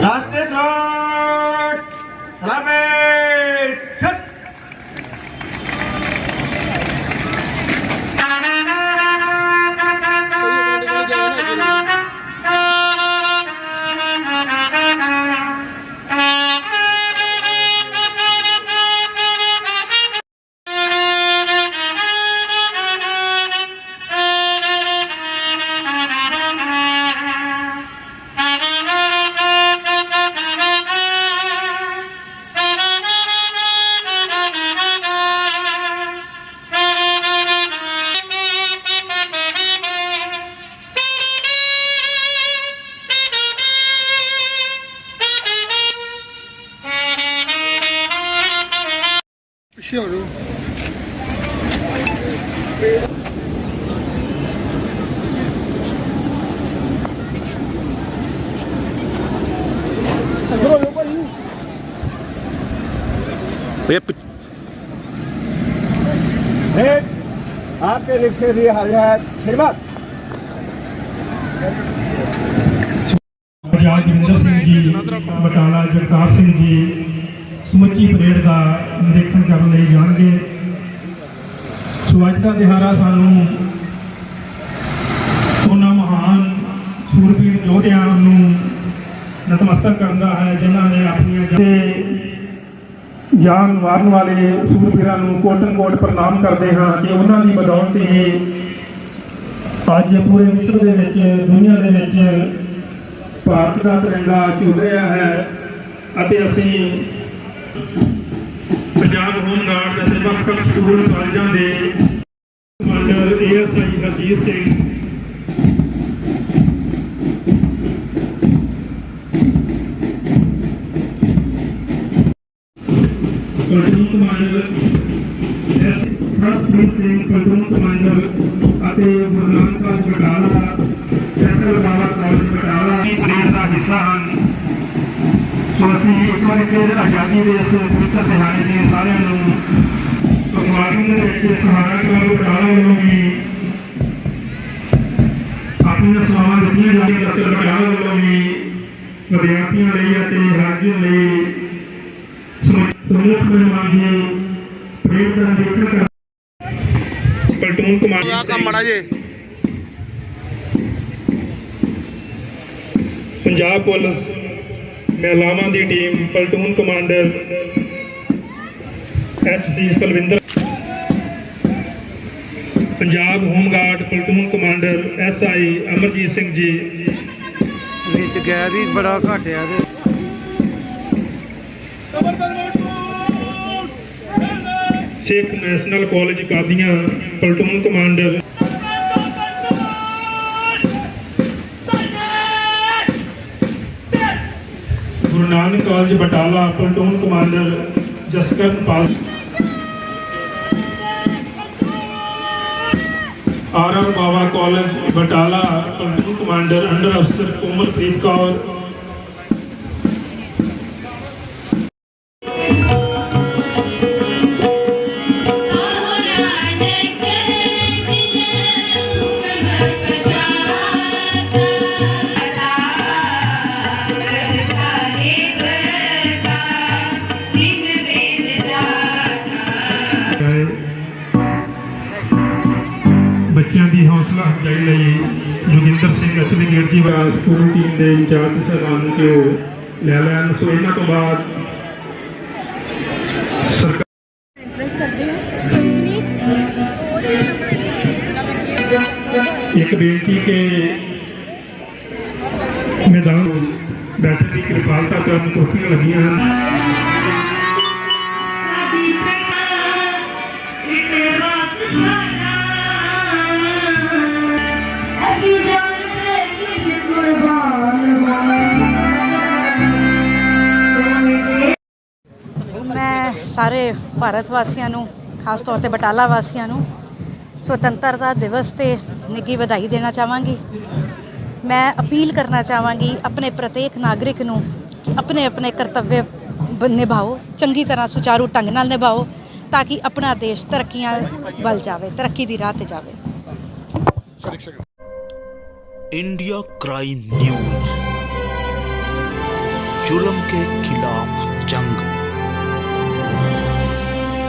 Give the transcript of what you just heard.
Last is road. आपके रिक्शे से हाजिर है। फिर बात। जी बटाला जगतार सिंह जी ਸਮੁੱਚੀ ਪਰੇਡ ਦਾ ਨਿਰੀਖਣ ਕਰਨ ਲਈ ਜਾਣਗੇ। ਸੋ ਅੱਜ ਦਾ ਦਿਹਾੜਾ ਸਾਨੂੰ ਉਹਨਾਂ ਮਹਾਨ ਸੂਰਬੀਰ ਯੋਧਿਆਂ ਨੂੰ ਨਤਮਸਤਕ ਕਰਦਾ ਹੈ, ਜਿਨ੍ਹਾਂ ਨੇ ਆਪਣੀਆਂ ਜਾਨ ਤੇ ਜਾਨ ਵਾਰਨ ਵਾਲੇ ਸੂਰਬੀਰਾਂ ਨੂੰ ਕੋਟਨ ਕੋਟ ਪ੍ਰਣਾਮ ਕਰਦੇ ਹਾਂ ਕਿ ਉਹਨਾਂ ਦੀ ਬਦੌਲਤ ਹੀ ਅੱਜ ਪੂਰੇ ਵਿਸ਼ਵ ਦੇ ਵਿੱਚ, ਦੁਨੀਆ ਦੇ ਵਿੱਚ ਭਾਰਤ ਦਾ ਤਿਰੰਗਾ ਝੂਲ ਰਿਹਾ ਹੈ ਅਤੇ ਅਸੀਂ ਪੰਜਾਬ ਹੋਮ ਗਾਰਡ ਅਤੇ ਵੱਖ-ਵੱਖ ਸਕੂਲ ਕਾਲਜਾਂ ਦੇ commander ASI Harjit Singh. Platoon commander S Harpreet Singh, platoon commander ਅਤੇ ਗੁਰੂ ਨਾਨਕ ਬਟਾਲਾ ਐਸਐਲ ਬਾਬਾ ਕਾਲਜ ਬਟਾਲਾ। ਦੀ ਪਰੇਡ ਦਾ ਹਿੱਸਾ ਹਨ। ਸੋ ਅਸੀਂ ਇੱਕ ਵਾਰ ਫਿਰ ਆਜ਼ਾਦੀ ਦੇ ਇਸ ਪਵਿੱਤਰ ਦਿਹਾੜੇ ਦੇ ਸਾਰਿਆਂ ਨੂੰ ਸਮਾਗਮ ਦੇ ਵਿੱਚ ਸਹਾਰਾ ਕਲੱਬ ਬਟਾਲਾ ਵੱਲੋਂ ਵੀ ਆਪਣੀਆਂ ਸੇਵਾਵਾਂ ਦਿੱਤੀਆਂ ਜਾਂਦੀਆਂ ਡਾਕਟਰ ਬਟਾਲਾ ਵੱਲੋਂ ਵੀ ਵਿਦਿਆਰਥੀਆਂ ਲਈ ਅਤੇ ਰਾਜਿਆਂ ਲਈ ਸਮੂਹ ਮਹਿਮਾਨ ਜੀ ਪ੍ਰੇਮ ਦਾ ਦੇਖਣ ਕਰ ਪਲਟੂਨ ਕਮਾਂਡਰ ਆ ਕੰਮ ਮੜਾ ਜੇ। ਪੰਜਾਬ ਪੁਲਿਸ ਮਹਿਲਾਵਾਂ ਦੀ team platoon commander HC Salwinder Punjab home guard platoon commander SI Amarjit Singh ji. ਵਿੱਚ ਗੈਰ ਵੀ ਬੜਾ ਘਟਿਆ ਤੇ। Sikh national college Qadian platoon commander Guru Nanak college Batala platoon commander Jaskaran Pal RM Bawa college Batala platoon commander under ਅਫਸਰ ਕੋਮਲਪ੍ਰੀਤ ਕੌਰ ਹੌਸਲਾ ਲਈ ਜੋਗਿੰਦਰ ਸਿੰਘ ਅਸਲੀ ਗੇੜਜੀ ਵਾਲਾ ਸਕੂਲ ਟੀਮ ਦੇ ਇੰਚਾਰਜ ਸਾਹਿਬਾਨ ਨੂੰ ਕਿ ਉਹ ਲੈ ਲੈਣ ਸੋ ਇਹਨਾਂ ਤੋਂ ਬਾਅਦ ਸਰਕਾਰ ਇੱਕ ਬੇਨਤੀ ਕਿ ਮੈਦਾਨ ਬੈਠਣ ਦੀ ਕਿਰਪਾਲਤਾ ਕਰਨ ਕੁਰਸੀਆਂ ਲੱਗੀਆਂ ਹਨ। ਸਾਰੇ ਭਾਰਤ ਵਾਸੀਆਂ ਨੂੰ ਖਾਸ ਤੌਰ ਤੇ ਬਟਾਲਾ ਵਾਸੀਆਂ ਨੂੰ ਸੁਤੰਤਰਤਾ ਦਿਵਸ ਤੇ ਨਿੱਘੀ ਵਧਾਈ ਦੇਣਾ ਚਾਹਾਂਗੀ ਮੈਂ ਅਪੀਲ ਕਰਨਾ ਚਾਹਾਂਗੀ ਆਪਣੇ ਪ੍ਰਤੀਕ ਨਾਗਰਿਕ ਨੂੰ ਕਿ ਆਪਣੇ ਆਪਣੇ ਕਰਤੱਵ ਬ- ਨਿਭਾਓ ਚੰਗੀ ਤਰ੍ਹਾਂ ਸੁਚਾਰੂ ਢੰਗ ਨਾਲ ਨਿਭਾਓ ਤਾਂ ਕਿ ਆਪਣਾ ਦੇਸ਼ ਤਰੱਕੀਆਂ ਵੱਲ ਜਾਵੇ ਤਰੱਕੀ ਦੀ ਰਾਹ ਤੇ ਜਾਵੇ इंडिया क्राइम न्यूज जुल्म के खिलाफ जंग